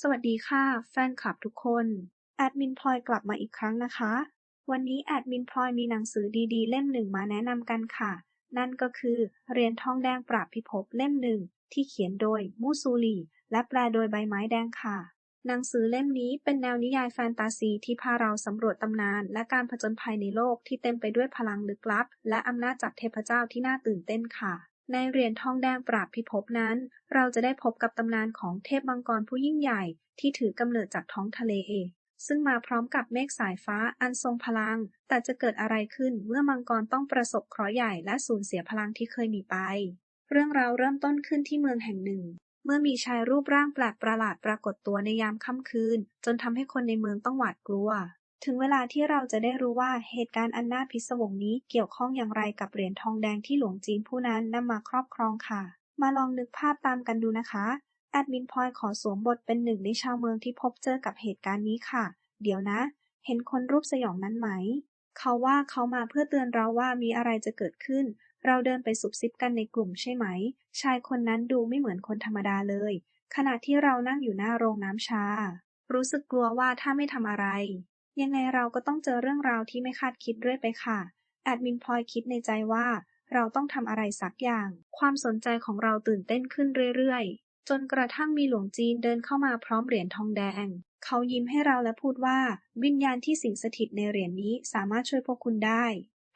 สวัสดีค่ะ แฟนคลับทุกคน แอดมินพลอยกลับมาอีกครั้งนะคะ วันนี้แอดมินพลอยมีหนังสือดีๆ เล่มหนึ่งมาแนะนำกันค่ะ นั่นก็คือเรียญทองแดงปราบพิภพเล่มหนึ่งที่เขียนโดยมูซูลีและแปลโดยใบไม้แดงค่ะ หนังสือเล่มนี้เป็นแนวนิยายแฟนตาซีที่พาเราสำรวจตำนาน และการผจญภัยในโลกที่เต็มไปด้วยพลังลึกลับ และอำนาจจากเทพเจ้าที่น่าตื่นเต้นค่ะ ในเหรียญทองแดงปราบพิภพนั้น เราจะได้พบกับตำนานของเทพมังกรผู้ยิ่งใหญ่ที่ถือกำเนิดจากท้องทะเล ซึ่งมาพร้อมกับเมฆสายฟ้าอันทรงพลัง แต่จะเกิดอะไรขึ้นเมื่อมังกรต้องประสบเคราะห์ใหญ่และสูญเสียพลังที่เคยมีไป เรื่องราวเริ่มต้นขึ้นที่เมืองแห่งหนึ่ง เมื่อมีชายรูปร่างแปลกประหลาดปรากฏตัวในยามค่ำคืน จนทำให้คนในเมืองต้องหวาดกลัว ถึงเวลาที่เราจะได้รู้ว่าเหตุการณ์อันน่าพิศวงนี้เกี่ยวข้องอย่างไรกับเหรียญทองแดงที่หลวงจีนผู้นั้นนำมาครอบครองค่ะ มาลองนึกภาพตามกันดูนะคะ แอดมินพลอยขอสวมบทเป็นหนึ่งในชาวเมืองที่พบเจอกับเหตุการณ์นี้ค่ะ เดี๋ยวนะ เห็นคนรูปสยองนั้นไหม เขาว่าเขามาเพื่อเตือนเราว่ามีอะไรจะเกิดขึ้น เราเดินไปซุบซิบกันในกลุ่มใช่ไหม ชายคนนั้นดูไม่เหมือนคนธรรมดาเลย ขณะที่เรานั่งอยู่หน้าโรงน้ำชา รู้สึกกลัวว่าถ้าไม่ทำอะไร ยังไงเราก็ต้องเจอเรื่องราวที่ไม่คาดคิดเรื่อยไปค่ะ แอดมินพลอยคิดในใจว่า เราต้องทำอะไรสักอย่าง ความสนใจของเราตื่นเต้นขึ้นเรื่อยๆ จนกระทั่งมีหลวงจีนเดินเข้ามาพร้อมเหรียญทองแดง เขายิ้มให้เราและพูดว่า วิญญาณที่สิงสถิตในเหรียญนี้สามารถช่วยพวกคุณได้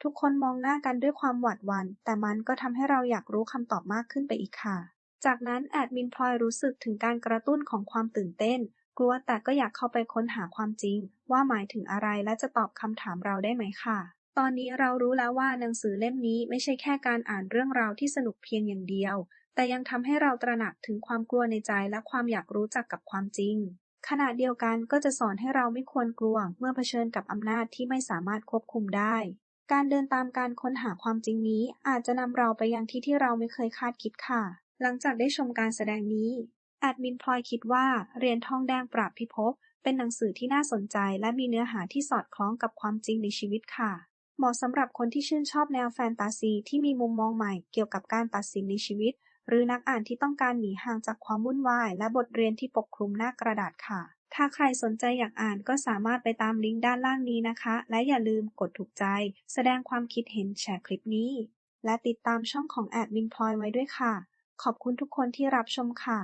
ทุกคนมองหน้ากันด้วยความหวาดหวัน่น แต่มันก็ทำให้เราอยากรู้คำตอบมากขึ้นไปอีกค่ะ จากนั้นแอดมินพลอยรู้สึกถึงการกระตุ้นของความตื่นเต้น กลัวแต่ก็อยากเข้าไปค้นหาความจริง ว่าหมายถึงอะไรและจะตอบคำถามเราได้ไหมค่ะ ตอนนี้เรารู้แล้วว่าหนังสือเล่มนี้ไม่ใช่แค่การอ่านเรื่องราวที่สนุกเพียงอย่างเดียว แต่ยังทำให้เราตระหนักถึงความกลัวในใจและความอยากรู้จักกับความจริง ขณะเดียวกันก็จะสอนให้เราไม่ควรกลัวเมื่อเผชิญกับอำนาจที่ไม่สามารถควบคุมได้ การเดินตามการค้นหาความจริงนี้อาจจะนำเราไปยังที่ที่เราไม่เคยคาดคิดค่ะ หลังจากได้ชมการแสดงนี้ แอดมินพลอยคิดว่าเรียญทองแดงปราบพิภพเป็นหนังสือที่น่าสนใจและมีเนื้อหาที่สอดคล้องกับความจริงในชีวิตค่ะ เหมาะสำหรับคนที่ชื่นชอบแนวแฟนตาซีที่มีมุมมองใหม่เกี่ยวกับการตัดสินในชีวิต หรือนักอ่านที่ต้องการหนีห่างจากความวุ่นวายและบทเรียนที่ปกคลุมหน้ากระดาษค่ะ ถ้าใครสนใจอยากอ่านก็สามารถไปตามลิงก์ด้านล่างนี้นะคะ และอย่าลืมกดถูกใจ แสดงความคิดเห็นแชร์คลิปนี้ และติดตามช่องของแอดมินพลอยไว้ด้วยค่ะ ขอบคุณทุกคนที่รับชมค่ะ